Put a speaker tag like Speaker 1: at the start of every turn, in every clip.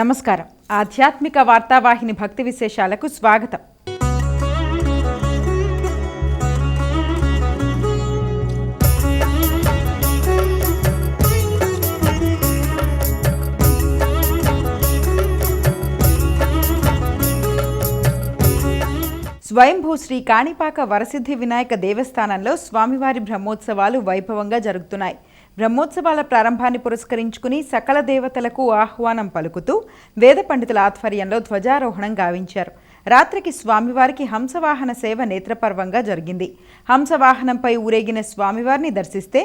Speaker 1: నమస్కారం. ఆధ్యాత్మిక వార్తావాహిని భక్తి విశేషాలకు స్వాగతం. స్వయంభూ శ్రీ కాణిపాక వరసిద్ధి వినాయక దేవస్థానంలో స్వామివారి బ్రహ్మోత్సవాలు వైభవంగా జరుగుతున్నాయి. బ్రహ్మోత్సవాల ప్రారంభాన్ని పురస్కరించుకుని సకల దేవతలకు ఆహ్వానం పలుకుతూ వేద పండితుల ఆధ్వర్యంలో ధ్వజారోహణం గావించారు. రాత్రికి స్వామివారికి హంసవాహన సేవ నేత్రపర్వంగా జరిగింది. హంసవాహనంపై ఊరేగిన స్వామివారిని దర్శిస్తే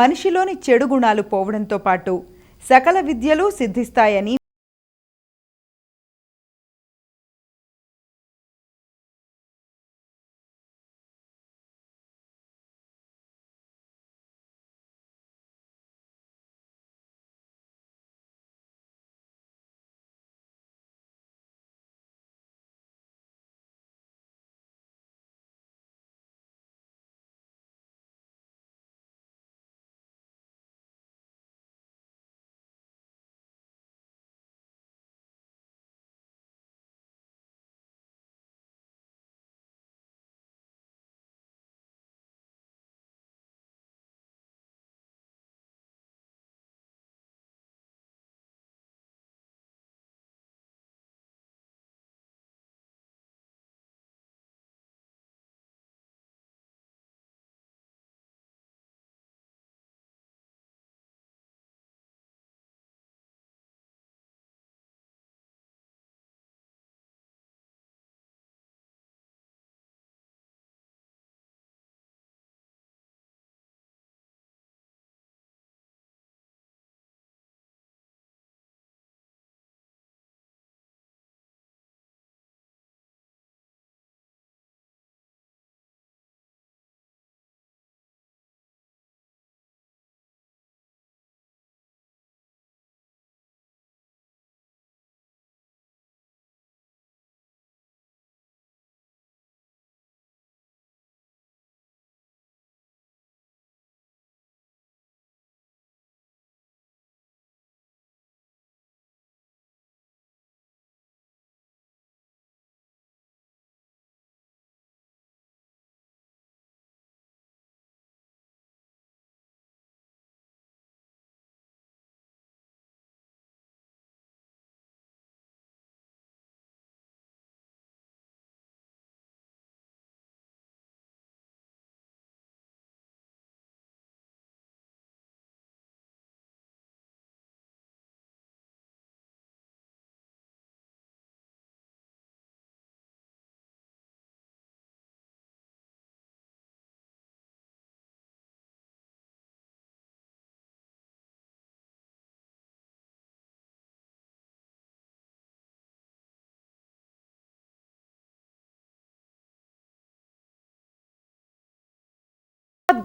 Speaker 1: మనిషిలోని చెడు గుణాలు పోవడంతో పాటు సకల విద్యలు సిద్ధిస్తాయని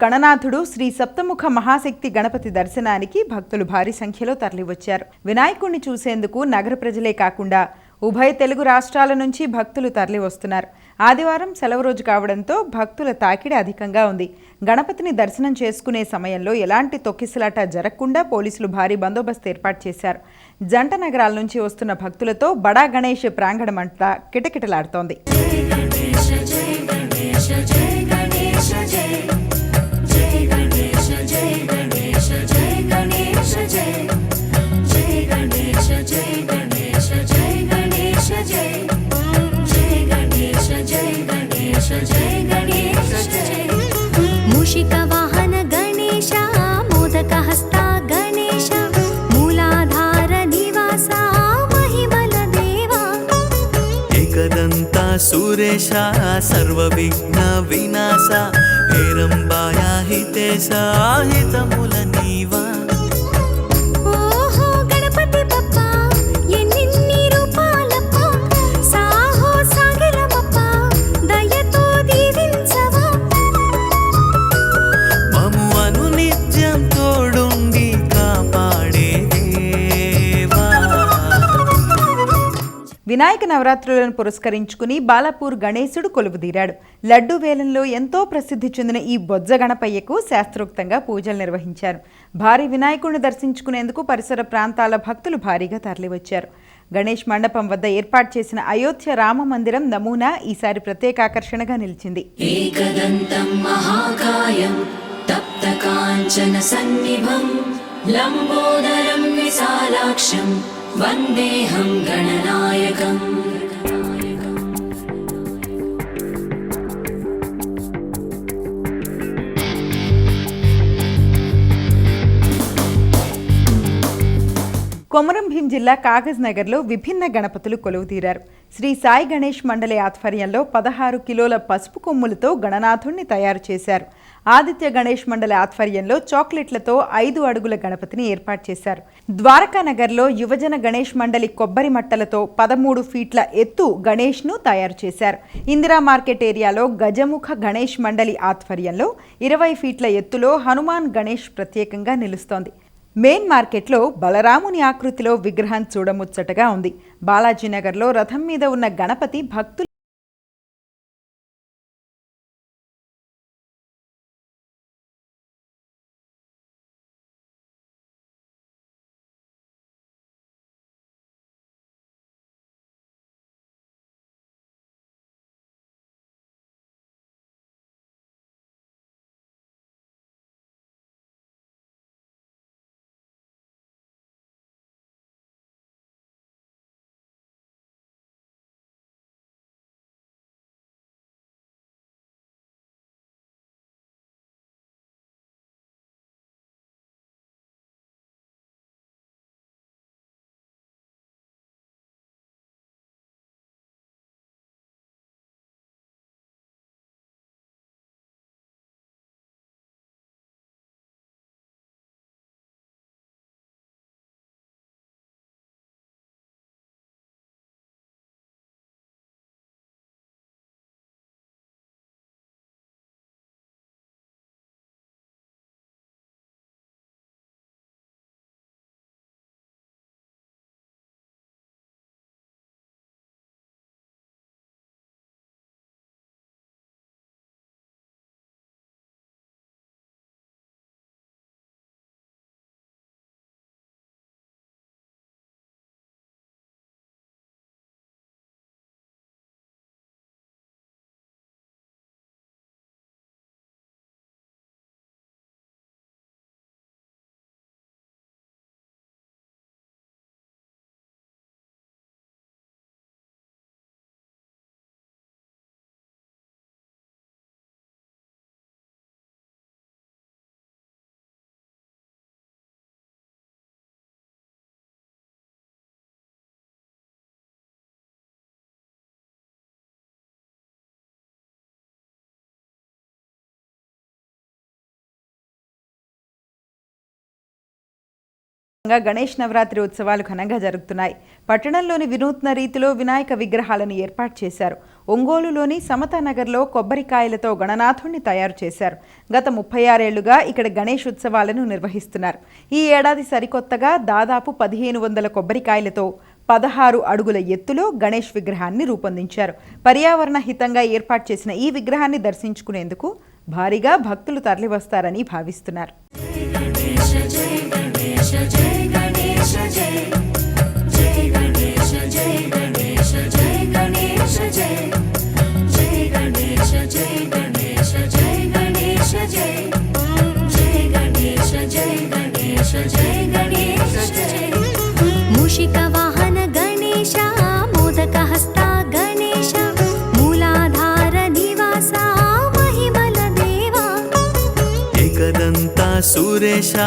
Speaker 1: గణనాథుడు శ్రీ సప్తముఖ మహాశక్తి గణపతి దర్శనానికి భక్తులు భారీ సంఖ్యలో తరలివచ్చారు. వినాయకుణ్ణి చూసేందుకు నగర ప్రజలే కాకుండా ఉభయ తెలుగు రాష్ట్రాల నుంచి భక్తులు తరలి వస్తున్నారు ఆదివారం సెలవు రోజు కావడంతో భక్తుల తాకిడి అధికంగా ఉంది. గణపతిని దర్శనం చేసుకునే సమయంలో ఎలాంటి తొక్కిసలాట జరగకుండా పోలీసులు భారీ బందోబస్తు ఏర్పాటు చేశారు. జంట నగరాల నుంచి వస్తున్న భక్తులతో బడా గణేష్ ప్రాంగణమంతా కిటకిటలాడుతోంది.
Speaker 2: मूषिकवाहन गणेश मोदकहस्ता गणेश मूलाधार निवासा महिमलदेवा
Speaker 3: एकदन्ता सुरेशा सर्वविघ्न विनाशा हेरम्बाया हितेशा हितमुलनीवा
Speaker 1: వినాయక నవరాత్రులను పురస్కరించుకుని బాలాపూర్ గణేశుడు కొలువుదీరాడు. లడ్డు వేలంలో ఎంతో ప్రసిద్ధి చెందిన ఈ బొజ్జ గణపయ్యకు శాస్త్రోక్తంగా పూజలు నిర్వహించారు. భారీ వినాయకుడిని దర్శించుకునేందుకు పరిసర ప్రాంతాల భక్తులు భారీగా తరలివచ్చారు. గణేష్ మండపం వద్ద ఏర్పాటు చేసిన అయోధ్య రామ మందిరం నమూనా ఈసారి ప్రత్యేక ఆకర్షణగా నిలిచింది.
Speaker 4: సన్నిభం లంబోదరం విశాలాక్షం वन्देऽहं गणनायकम्
Speaker 1: కొమరం భీం జిల్లా కాగజ్ నగర్లో విభిన్న గణపతులు కొలువుతీరారు శ్రీ సాయి గణేష్ మండలి ఆధ్వర్యంలో పదహారు కిలోల పసుపు కొమ్ములతో గణనాథుణ్ణి తయారు చేశారు ఆదిత్య గణేష్ మండలి ఆధ్వర్యంలో చాక్లెట్లతో ఐదు అడుగుల గణపతిని ఏర్పాటు చేశారు. ద్వారకా నగర్లో యువజన గణేష్ మండలి కొబ్బరి మట్టలతో పదమూడు ఫీట్ల ఎత్తు గణేష్ను తయారు చేశారు. ఇందిరా మార్కెట్ ఏరియాలో గజముఖ గణేష్ మండలి ఆధ్వర్యంలో ఇరవై ఫీట్ల ఎత్తులో హనుమాన్ గణేష్ ప్రత్యేకంగా నిలుస్తోంది. మెయిన్ మార్కెట్లో బలరాముని ఆకృతిలో విగ్రహం చూడముచ్చటగా ఉంది. బాలాజీనగర్లో రథం మీద ఉన్న గణపతి భక్తులు గణేష్ నవరాత్రి ఉత్సవాలు ఘనంగా జరుగుతున్నాయి. పట్టణంలోని వినూత్న రీతిలో వినాయక విగ్రహాలను ఏర్పాటు చేశారు. ఒంగోలులోని సమతానగర్లో కొబ్బరికాయలతో గణనాథుణ్ణి తయారు చేశారు. గత ముప్పై ఆరేళ్ళుగా ఇక్కడ గణేష్ ఉత్సవాలను నిర్వహిస్తున్నారు. ఈ ఏడాది సరికొత్తగా దాదాపు పదిహేను వందల కొబ్బరికాయలతో పదహారు అడుగుల ఎత్తులో గణేష్ విగ్రహాన్ని రూపొందించారు. పర్యావరణ హితంగా ఏర్పాటు చేసిన ఈ విగ్రహాన్ని దర్శించుకునేందుకు భారీగా భక్తులు తరలివస్తారని భావిస్తున్నారు.
Speaker 2: मूषिकवाहन गणेश मोदकहस्ता गणेश मूलाधार निवासा महिमलदेवा
Speaker 3: एकदन्ता सुरेशा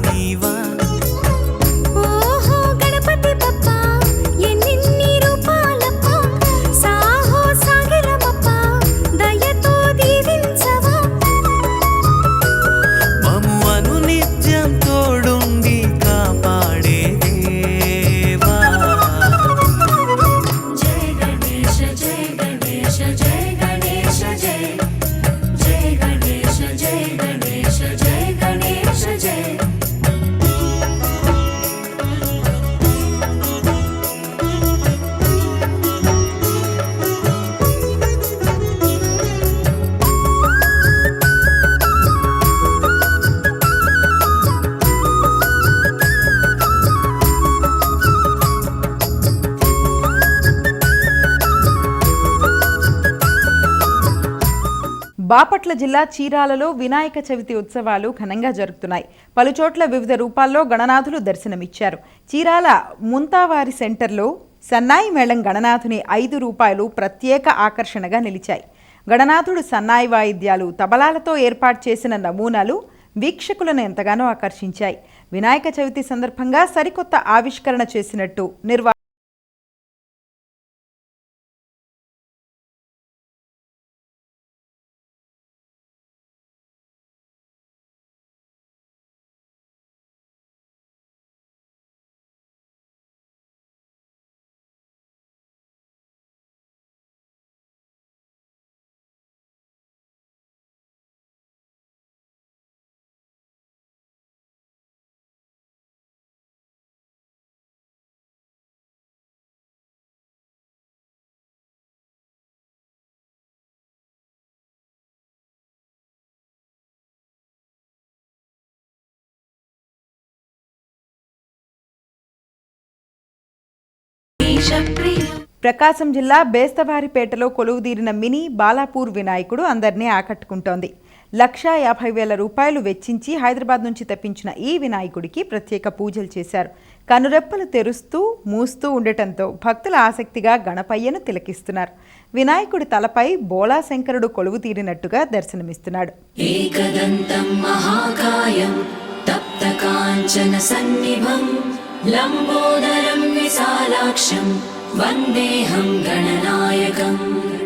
Speaker 1: బాపట్ల జిల్లా చీరాలలో వినాయక చవితి ఉత్సవాలు ఘనంగా జరుగుతున్నాయి పలుచోట్ల వివిధ రూపాల్లో గణనాథులు దర్శనమిచ్చారు. చీరాల ముంతావారి సెంటర్లో సన్నాయి మేళం గణనాథుని ఐదు రూపాయలు ప్రత్యేక ఆకర్షణగా నిలిచాయి. గణనాథుడు సన్నాయి వాయిద్యాలు తబలాలతో ఏర్పాటు చేసిన నమూనాలు వీక్షకులను ఎంతగానో ఆకర్షించాయి. వినాయక చవితి సందర్భంగా సరికొత్త ఆవిష్కరణ చేసినట్టు నిర్వా ప్రకాశం జిల్లా బేస్తవారిపేటలో కొలువుదీరిన మినీ బాలాపూర్ వినాయకుడు అందరినీ ఆకట్టుకుంటోంది. లక్షా యాభై వేల రూపాయలు వెచ్చించి హైదరాబాద్ నుంచి తప్పించిన ఈ వినాయకుడికి ప్రత్యేక పూజలు చేశారు. కనురెప్పలు తెరుస్తూ మూస్తూ ఉండటంతో భక్తుల ఆసక్తిగా గణపయ్యను తిలకిస్తున్నారు. వినాయకుడి తలపై బోళాశంకరుడు కొలువు తీరినట్టుగా దర్శనమిస్తున్నాడు
Speaker 4: మహాకాయం తప్త కాంచన సన్నిభం లంబోదరం विशालाक्षं वन्देऽहं गणनायकम्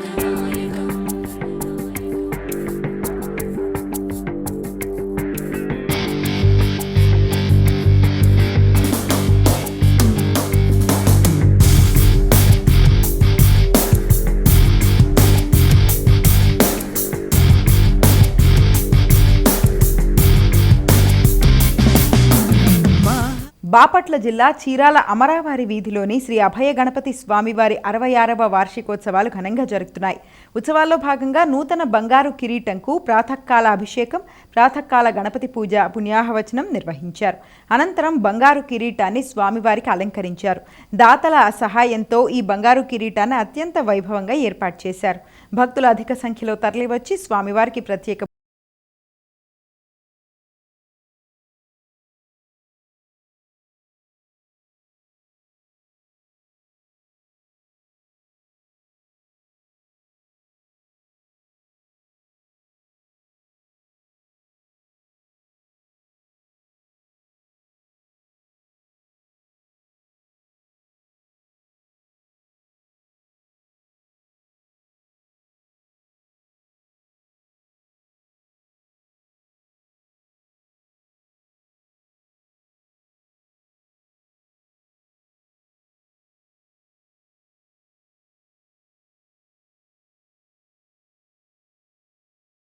Speaker 1: బాపట్ల జిల్లా చీరాల అమరావారి వీధిలోని శ్రీ అభయ గణపతి స్వామివారి అరవై ఆరవ వార్షికోత్సవాలు ఘనంగా జరుగుతున్నాయి. ఉత్సవాల్లో భాగంగా నూతన బంగారు కిరీటంకు ప్రాతకాల అభిషేకం ప్రాతకాల గణపతి పూజ పుణ్యాహవచనం నిర్వహించారు. అనంతరం బంగారు కిరీటాన్ని స్వామివారికి అలంకరించారు. దాతల సహాయంతో ఈ బంగారు కిరీటాన్ని అత్యంత వైభవంగా ఏర్పాటు చేశారు. భక్తులు అధిక సంఖ్యలో తరలివచ్చి స్వామివారికి ప్రత్యేక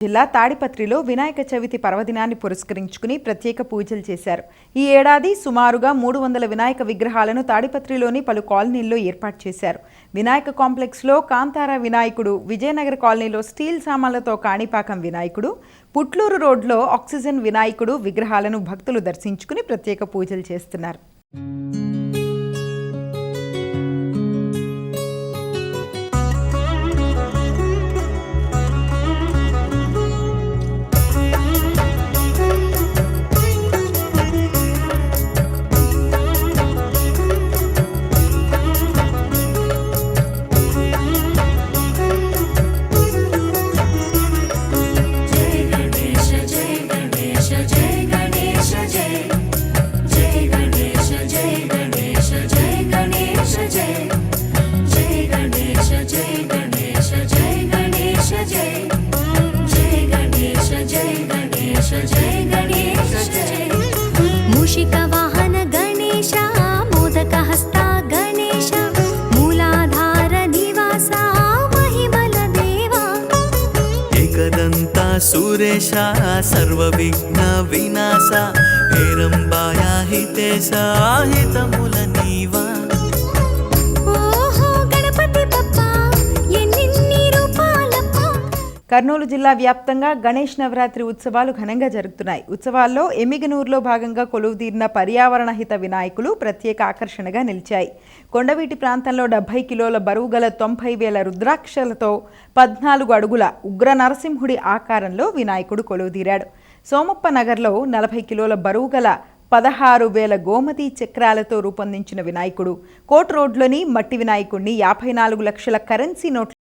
Speaker 1: జిల్లా తాడిపత్రిలో వినాయక చవితి పర్వదినాన్ని పురస్కరించుకుని ప్రత్యేక పూజలు చేశారు. ఈ ఏడాది సుమారుగా మూడు వందల వినాయక విగ్రహాలను తాడిపత్రిలోని పలు కాలనీల్లో ఏర్పాటు చేశారు. వినాయక కాంప్లెక్స్లో కాంతార వినాయకుడు విజయనగర కాలనీలో స్టీల్ సామాన్లతో కాణిపాకం వినాయకుడు పుట్లూరు రోడ్లో ఆక్సిజన్ వినాయకుడు విగ్రహాలను భక్తులు దర్శించుకుని ప్రత్యేక పూజలు చేస్తున్నారు.
Speaker 3: सुरेशा सर्वविघ्न विनाशा हेरम्बाया हितेशा हितमुल
Speaker 1: కర్నూలు జిల్లా వ్యాప్తంగా గణేష్ నవరాత్రి ఉత్సవాలు ఘనంగా జరుగుతున్నాయి. ఉత్సవాల్లో ఎమిగనూరులో భాగంగా కొలువుదీరిన పర్యావరణ హిత వినాయకులు ప్రత్యేక ఆకర్షణగా నిలిచాయి. కొండవీటి ప్రాంతంలో డెబ్బై కిలోల బరువు గల తొంభై వేల రుద్రాక్షలతో పద్నాలుగు అడుగుల ఉగ్ర నరసింహుడి ఆకారంలో వినాయకుడు కొలువుదీరాడు. సోమప్ప నగర్లో నలభై కిలోల బరువు గల పదహారు వేల గోమతి చక్రాలతో రూపొందించిన వినాయకుడు కోట్ రోడ్లోని మట్టి వినాయకుడిని యాభై నాలుగు లక్షల కరెన్సీ నోట్ల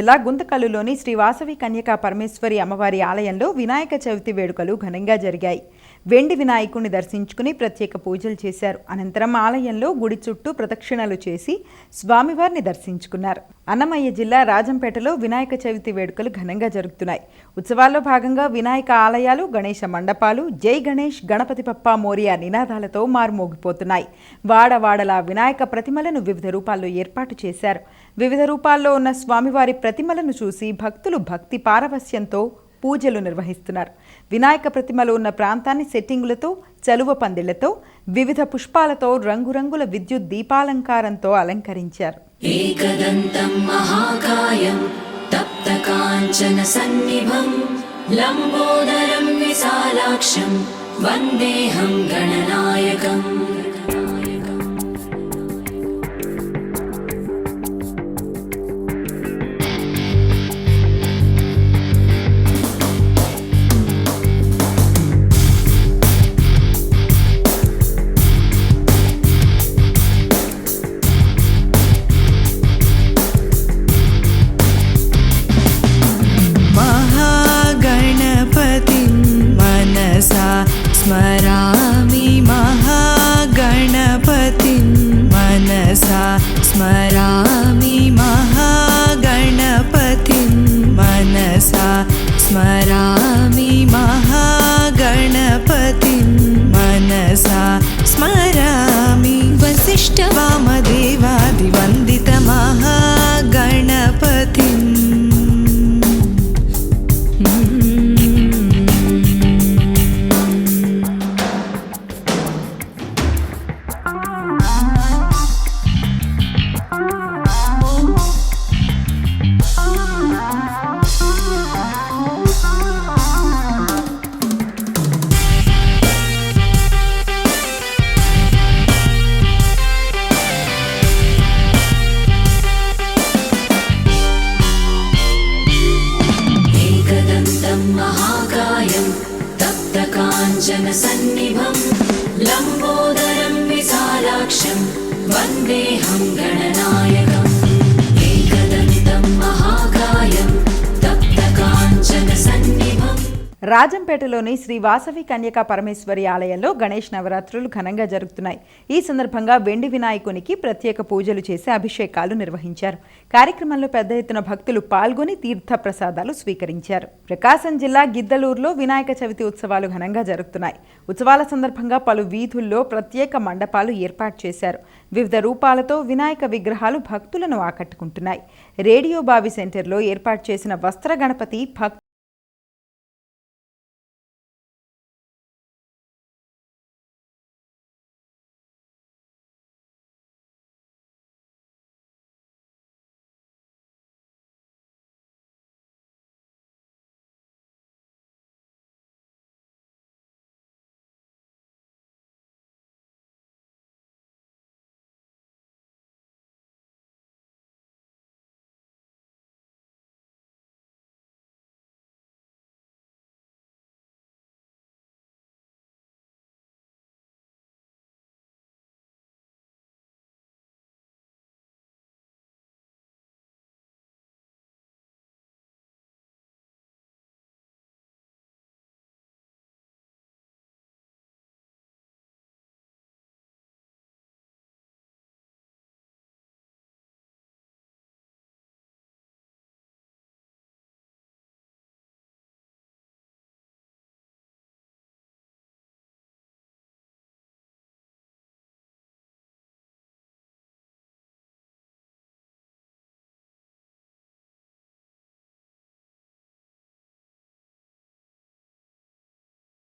Speaker 1: జిల్లా గుంతకల్లులోని శ్రీ వాసవి కన్యకా పరమేశ్వరి అమ్మవారి ఆలయంలో వినాయక చవితి వేడుకలు ఘనంగా జరిగాయి. వెండి వినాయకుడిని దర్శించుకుని ప్రత్యేక పూజలు చేశారు. అనంతరం ఆలయంలో గుడి చుట్టూ ప్రదక్షిణలు చేసి స్వామివారిని దర్శించుకున్నారు. అన్నమయ్య జిల్లా రాజంపేటలో వినాయక చవితి వేడుకలు ఘనంగా జరుగుతున్నాయి. ఉత్సవాల్లో భాగంగా వినాయక ఆలయాలు గణేష మండపాలు జై గణేష్ గణపతి పప్ప మోరియా నినాదాలతో మారుమోగిపోతున్నాయి. వాడవాడలా వినాయక ప్రతిమలను వివిధ రూపాల్లో ఏర్పాటు చేశారు. వివిధ రూపాల్లో ఉన్న స్వామివారి ప్రతిమలను చూసి భక్తులు భక్తి పారవస్యంతో పూజలు నిర్వహిస్తున్నారు. వినాయక ప్రతిమలు ఉన్న ప్రాంతాన్ని సెట్టింగులతో చలువ పందిళ్ళతో వివిధ పుష్పాలతో రంగురంగుల విద్యుత్ దీపాలంకారంతో అలంకరించారు.
Speaker 5: లంబోదరం విశాలాక్షం
Speaker 4: వందేహం గణనాయకం. तप्तकाञ्चनसन्निभं लम्बोदरं विशालाक्षं वन्देऽहं गणनायकम्
Speaker 1: రాజంపేటలోని శ్రీ వాసవి కన్యకా పరమేశ్వరి ఆలయంలో గణేష్ నవరాత్రులు ఘనంగా జరుగుతున్నాయి. ఈ సందర్భంగా వెండి వినాయకునికి ప్రత్యేక పూజలు చేసి అభిషేకాలు నిర్వహించారు. కార్యక్రమంలో పెద్ద ఎత్తున భక్తులు పాల్గొని తీర్థ ప్రసాదాలు స్వీకరించారు. ప్రకాశం జిల్లా గిద్దలూరులో వినాయక చవితి ఉత్సవాలు ఘనంగా జరుగుతున్నాయి. ఉత్సవాల సందర్భంగా పలు వీధుల్లో ప్రత్యేక మండపాలు ఏర్పాటు చేశారు. వివిధ రూపాలతో వినాయక విగ్రహాలు భక్తులను ఆకట్టుకుంటున్నాయి. రేడియో బావి సెంటర్లో ఏర్పాటు చేసిన వస్త్ర గణపతి భక్తు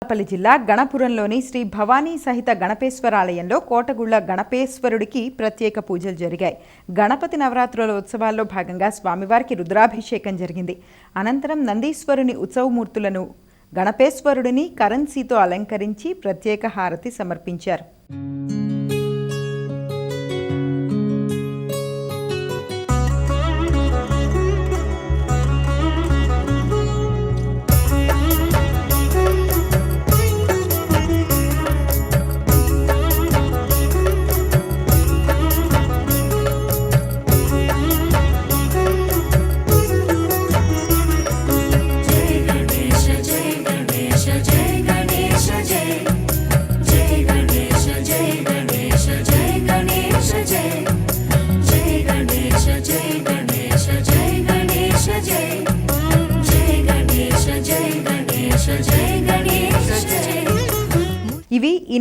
Speaker 1: అనకాపల్లి జిల్లా గణపురంలోని శ్రీ భవానీ సహిత గణపేశ్వరాలయంలో కోటగుళ్ళ గణపేశ్వరుడికి ప్రత్యేక పూజలు జరిగాయి. గణపతి నవరాత్రుల ఉత్సవాల్లో భాగంగా స్వామివారికి రుద్రాభిషేకం జరిగింది. అనంతరం నందీశ్వరుని ఉత్సవమూర్తులను గణపేశ్వరుడిని కరెన్సీతో అలంకరించి ప్రత్యేక హారతి సమర్పించారు.